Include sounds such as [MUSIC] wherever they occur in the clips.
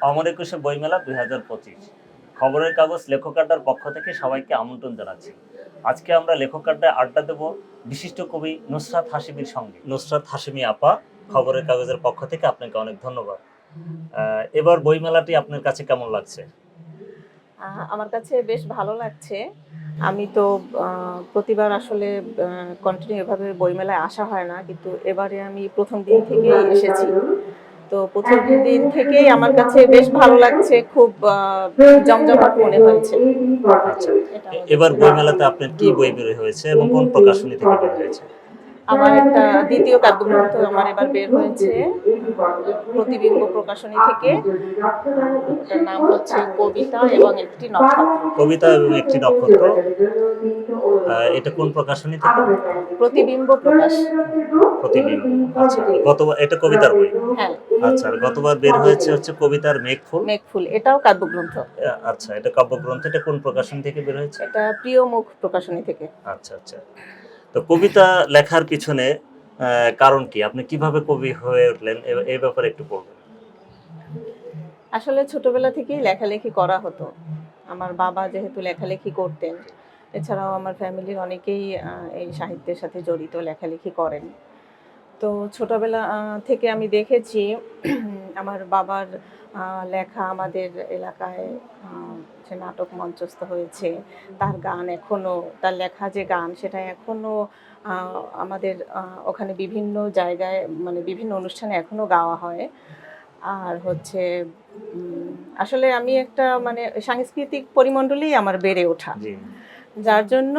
অমর একুশে বইমেলা দুই হাজার পঁচিশ। খবরের কাগজ লেখক আড্ডার পক্ষ থেকে সবাইকে আমন্ত্রণ জানাচ্ছি। আজকে আমরা লেখক আড্ডায় আড্ডা দেব বিশিষ্ট কবি নুসরাত হাসিমির সঙ্গে। নুসরাত হাসিমি আপা খবরের কাগজের পক্ষ থেকে আপনাকে অনেক ধন্যবাদ। এবার বইমেলাটি আপনার কাছে কেমন লাগছে? আহ, আমার কাছে বেশ ভালো লাগছে। আমি তো আহ, প্রতিবার আসলে কন্টিনিউ এভাবে বইমেলায় আসা হয় না কিন্তু এবারে আমি প্রথম দিন থেকেই এসেছি। তো প্রথম দিন থেকেই আমার কাছে বেশ ভালো লাগছে, খুব জমজমাট মনে হয়েছে। আচ্ছা এবার বইমেলাতে আপনার কি বই বের হয়েছে এবং কোন প্রকাশনী থেকে বের হয়েছে? আমার একটা দ্বিতীয় কাব্যগ্রন্থ আমার এবার বের হয়েছে প্রতিবিম্ব প্রকাশনী থেকে। এটার নাম হচ্ছে কবিতা এবং একটি নক্ষত্র। কবিতা এবং একটি নক্ষত্র। এটা কোন প্রকাশনী থেকে? প্রতিবিম্ব প্রকাশ। প্রতিবিম্ব আচ্ছা। গতবার এটা কবিতার বই? হ্যাঁ। আচ্ছা আর গতবার বের হয়েছে হচ্ছে কবিতার মেঘফুল। মেঘফুল এটাও কাব্যগ্রন্থ। আচ্ছা এটা কাব্যগ্রন্থ এটা কোন প্রকাশন থেকে বের হয়েছে? এটা প্রিয় মুখ প্রকাশনী থেকে। আচ্ছা আচ্ছা। তো কবিতা লেখার পিছনে কারণ কি? আপনি কীভাবে কবি হয়ে উঠলেন? এই ব্যাপারে একটু বলবেন। আসলে ছোটবেলা থেকেই লেখালেখি করা হতো। আমার বাবা যেহেতু লেখালেখি করতেন, এছাড়াও আমার ফ্যামিলির অনেকেই এই সাহিত্যের সাথে জড়িত, লেখালেখি করেন। তো ছোটবেলা থেকে আমি দেখেছি আমার বাবার লেখা আমাদের এলাকায় যে নাটক মঞ্চস্থ হয়েছে তার গান এখনও তার লেখা যে গান সেটা এখনও আহ, আমাদের ওখানে বিভিন্ন জায়গায় মানে বিভিন্ন অনুষ্ঠানে এখনও গাওয়া হয়। আর হচ্ছে আসলে আমি একটা মানে সাংস্কৃতিক পরিমণ্ডলেই আমার বেড়ে ওঠা। যার জন্য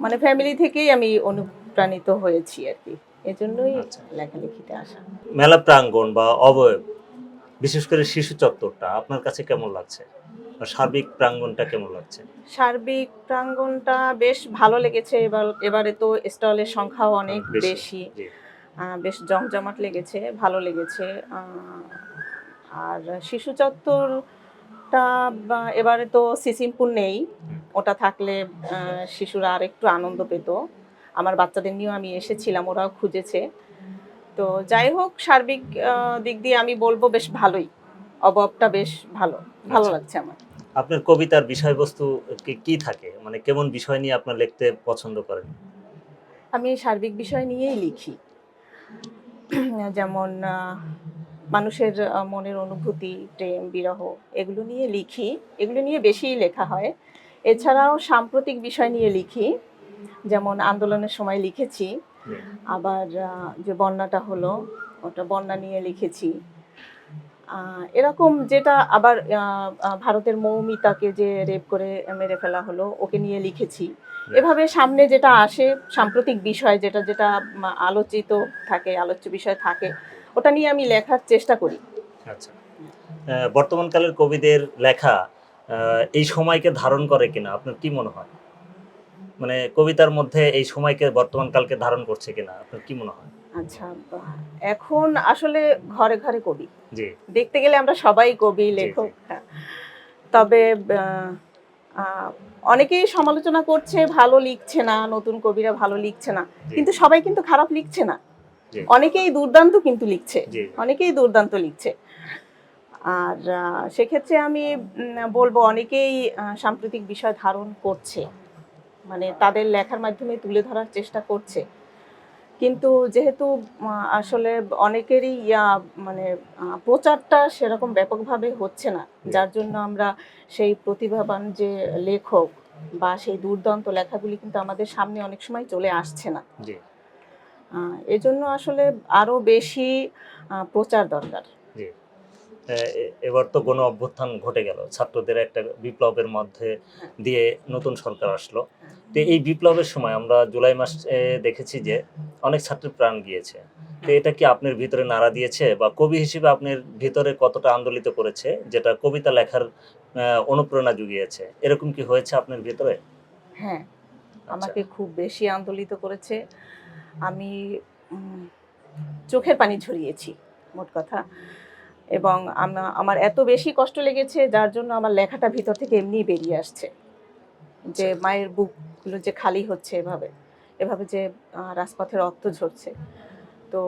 মানে ফ্যামিলি থেকেই আমি অনুপ্রাণিত হয়েছি আর কি। এজন্যই আচ্ছা। লেখালেখিতে আসা। মেলা প্রাঙ্গণ বা অবয়ব বিশেষ করে শিশু চত্বরটা আপনার কাছে কেমন লাগছে? সার্বিক প্রাঙ্গণটা কেমন লাগছে? সার্বিক প্রাঙ্গণটা বেশ ভালো লেগেছে। এবার এবারে তো স্টলের সংখ্যাও অনেক বেশি। বেশি। জমজমাট লেগেছে ভালো লেগেছে। আর শিশু চত্বরটা এবারে তো সিসিমপুর নেই। ওটা থাকলে শিশুরা আর একটু আনন্দ পেত। আমার বাচ্চাদের নিয়েও আমি এসেছিলাম ওরাও খুঁজেছে। তো যাই হোক সার্বিক দিক দিয়ে আমি বলব বেশ ভালোই। অভাবটা বেশ ভালো ভালো আচ্ছা। লাগছে আমার। আপনার কবিতার বিষয়বস্তু কি- কি থাকে? মানে কেমন বিষয় নিয়ে আপনার লিখতে পছন্দ করেন? আমি সার্বিক বিষয় নিয়েই লিখি। যেমন মানুষের মনের অনুভূতি প্রেম বিরহ এগুলো নিয়ে লিখি। এগুলো নিয়ে বেশিই লেখা হয়। এছাড়াও সাম্প্রতিক বিষয় নিয়ে লিখি। যেমন আন্দোলনের সময় লিখেছি আবার যে বন্যাটা হলো ওটা বন্যা নিয়ে লিখেছি। এরকম যেটা আবার ভারতের মৌমিতাকে যে রেপ করে মেরে ফেলা হলো ওকে নিয়ে লিখেছি। এভাবে সামনে যেটা আসে সাম্প্রতিক বিষয় যেটা যেটা আলোচিত থাকে আলোচ্য বিষয় থাকে ওটা নিয়ে আমি লেখার চেষ্টা করি। আচ্ছা। বর্তমানকালের কবিদের লেখা এই সময়কে ধারণ করে কিনা আপনার কি মনে হয়? মানে কবিতার মধ্যে এই সময়কে বর্তমানকালকে ধারণ করছে কিনা? আপনার কি মনে হয়? আচ্ছা এখন আসলে ঘরে ঘরে কবি। জি। দেখতে গেলে আমরা সবাই কবি লেখক হ্যাঁ। তবে অনেকেই সমালোচনা করছে ভালো লিখছে না নতুন কবিরা ভালো লিখছে না। কিন্তু সবাই কিন্তু খারাপ লিখছে না। অনেকেই দুর্দান্ত কিন্তু লিখছে। অনেকেই দুর্দান্ত লিখছে। আর সেক্ষেত্রে আমি বলব অনেকেই সাম্প্রতিক বিষয় ধারণ করছে। মানে তাদের লেখার মাধ্যমে তুলে ধরার চেষ্টা করছে। কিন্তু যেহেতু আসলে অনেকেরই ইয়া মানে প্রচারটা সেরকম ব্যাপকভাবে হচ্ছে না যার জন্য আমরা সেই প্রতিভাবান যে লেখক বা সেই দুর্দান্ত লেখাগুলি কিন্তু আমাদের সামনে অনেক সময় চলে আসছে না। এজন্য আসলে আরও বেশি প্রচার দরকার। এবার তো গণ অভ্যুত্থান ঘটে গেল। ছাত্রদের একটা বিপ্লবের মধ্যে দিয়ে নতুন সরকার আসলো। তো এই বিপ্লবের সময় আমরা জুলাই মাসে দেখেছি যে অনেক ছাত্রের প্রাণ গিয়েছে। তো এটা কি আপনার ভিতরে নাড়া দিয়েছে বা কবি হিসেবে আপনার ভিতরে কতটা আন্দোলিত করেছে যেটা কবিতা লেখার অনুপ্রেরণা জুগিয়েছে? এরকম কি হয়েছে আপনার ভিতরে? হ্যাঁ আচ্ছা, আমাকে খুব বেশি আন্দোলিত করেছে। আমি চোখের পানি ঝরিয়েছি মোট কথা। এবং আমার এত বেশি কষ্ট লেগেছে যার জন্য আমার লেখাটা ভিতর থেকে এমনি বেরিয়ে আসছে। যে মায়ের বুকগুলো যে খালি হচ্ছে এভাবে এভাবে যে রাজপথে রক্ত ঝরছে তো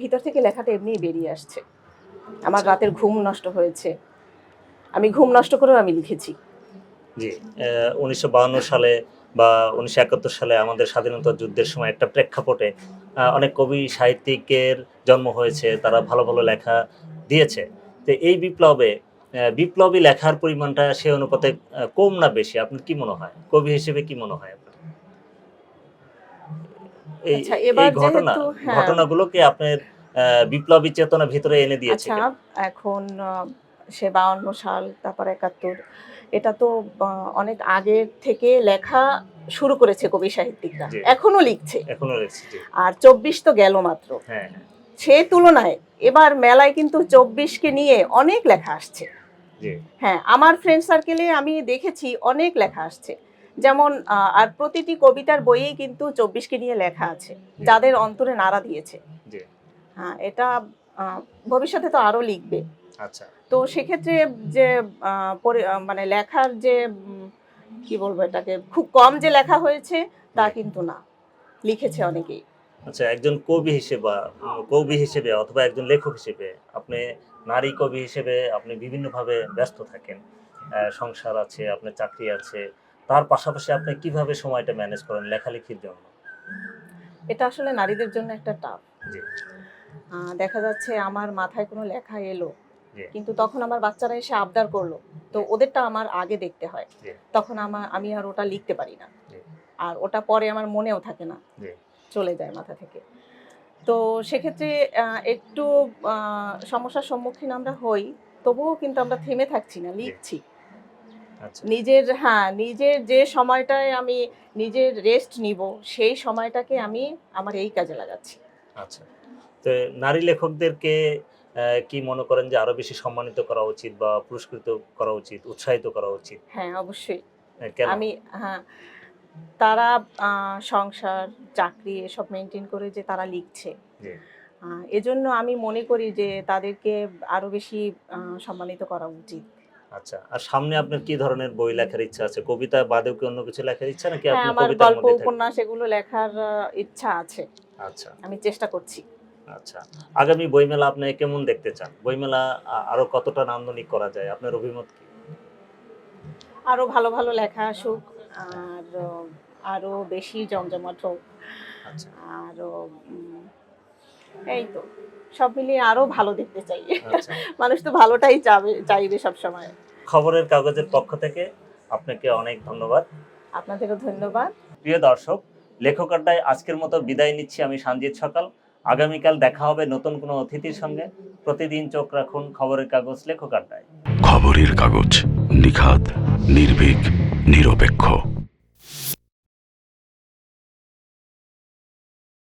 ভিতর থেকে লেখাটা এমনি বেরিয়ে আসছে। আমার রাতের ঘুম নষ্ট হয়েছে। আমি ঘুম নষ্ট করেও আমি লিখেছি। জি উনিশশো সালে বা উনিশশো একাত্তর সালে আমাদের স্বাধীনতা যুদ্ধের সময় একটা প্রেক্ষাপটে অনেক কবি সাহিত্যিকের জন্ম হয়েছে তারা ভালো ভালো লেখা দিয়েছে। তো এই বিপ্লবে বিপ্লবী লেখার পরিমাণটা সে অনুপাতে কম না বেশি? আপনার কি মনে হয়? কবি হিসেবে কি মনে হয় আপনার? এই আচ্ছা, এই ঘটনা হ্যাঁ। ঘটনাগুলোকে আপনার বিপ্লবী চেতনা ভিতরে এনে দিয়েছে আচ্ছা এখন সে বাউন্ন সাল তারপর একাত্তর এটা তো অনেক আগের থেকে লেখা শুরু করেছে কবি সাহিত্যিকরা। এখনও লিখছে। এখনও জি। আর চব্বিশ তো গেল মাত্র। হ্যাঁ হ্যাঁ, সে তুলনায় এবার মেলায় কিন্তু চব্বিশকে নিয়ে অনেক লেখা আসছে। হ্যাঁ আমার ফ্রেন্ড সার্কেলে আমি দেখেছি অনেক লেখা আসছে। যেমন আর প্রতিটি কবিতার বইয়েই কিন্তু চব্বিশকে নিয়ে লেখা আছে যাদের অন্তরে নাড়া দিয়েছে। হ্যাঁ এটা ভবিষ্যতে তো আরও লিখবে। আচ্ছা। তো সেক্ষেত্রে যে মানে লেখার যে কি বলব এটাকে খুব কম যে লেখা হয়েছে তা কিন্তু না লিখেছে অনেকেই। আচ্ছা একজন কবি হিসেবে বা কবি হিসেবে অথবা একজন লেখক হিসেবে আপনি নারী কবি হিসেবে আপনি বিভিন্নভাবে ব্যস্ত থাকেন। সংসার আছে আপনার চাকরি আছে। তার পাশাপাশি আপনি কীভাবে সময়টা ম্যানেজ করেন লেখালেখির জন্য? এটা আসলে নারীদের জন্য একটা টাফ। দেখা যাচ্ছে আমার মাথায় কোনো লেখা এলো কিন্তু তখন আমার বাচ্চারা এসে আবদার করল তো ওদেরটা আমার আগে দেখতে হয়। তখন আমার আমি আর ওটা লিখতে পারি না। আর ওটা পরে আমার মনেও থাকে না। চলে যায় মাথা থেকে। তো সেক্ষেত্রে একটু সমস্যার সম্মুখীন আমরা হই তবুও কিন্তু আমরা থেমে থাকছি না লিখছি। আচ্ছা। নিজের হ্যাঁ নিজের যে সময়টায় আমি নিজের রেস্ট নিব সেই সময়টাকে আমি আমার এই কাজে লাগাচ্ছি। আচ্ছা। তো নারী লেখকদেরকে কি মনে করেন যে আরও বেশি সম্মানিত করা উচিত বা পুরস্কৃত করা উচিত উৎসাহিত করা উচিত? হ্যাঁ অবশ্যই। আমি হ্যাঁ তারা সংসার চাকরি এসব মেনটেন করে যে তারা লিখছে। এজন্য আমি মনে করি যে তাদেরকে আরও বেশি সম্মানিত করা উচিত। আচ্ছা আর সামনে আপনার কি ধরনের বই লেখার ইচ্ছা আছে? কবিতা বাদেও কি অন্য কিছু লেখার ইচ্ছা? নাকি হ্যাঁ গল্প? উপন্যাস এগুলো লেখার ইচ্ছা আছে। আচ্ছা। আমি চেষ্টা করছি। আচ্ছা। আগামী বইমেলা আপনি কেমন দেখতে চান? বইমেলা আরও কতটা নান্দনিক করা যায়? আপনার অভিমত কি? আরও ভালো ভালো লেখা আসুক আর আহ, আরও বেশি জমজমাট হোক। আচ্ছা। আরও উম, এই তো সব মিলিয়ে আরও ভালো দেখতে চাই। আচ্ছা। [LAUGHS] মানুষ তো ভালোটাই চাবে চাইবে সব সময় খবরের কাগজের পক্ষ থেকে আপনাকে অনেক ধন্যবাদ। আপনাদেরও ধন্যবাদ। প্রিয় দর্শক লেখক আড্ডায় আজকের মতো বিদায় নিচ্ছি আমি সঞ্জিত সকাল। আগামীকাল দেখা হবে নতুন কোনো অতিথির সঙ্গে। প্রতিদিন চোখ রাখুন খবরের কাগজ লেখক আড্ডায় খবরের কাগজ নিখাত। নির্ভীক নিরপেক্ষ।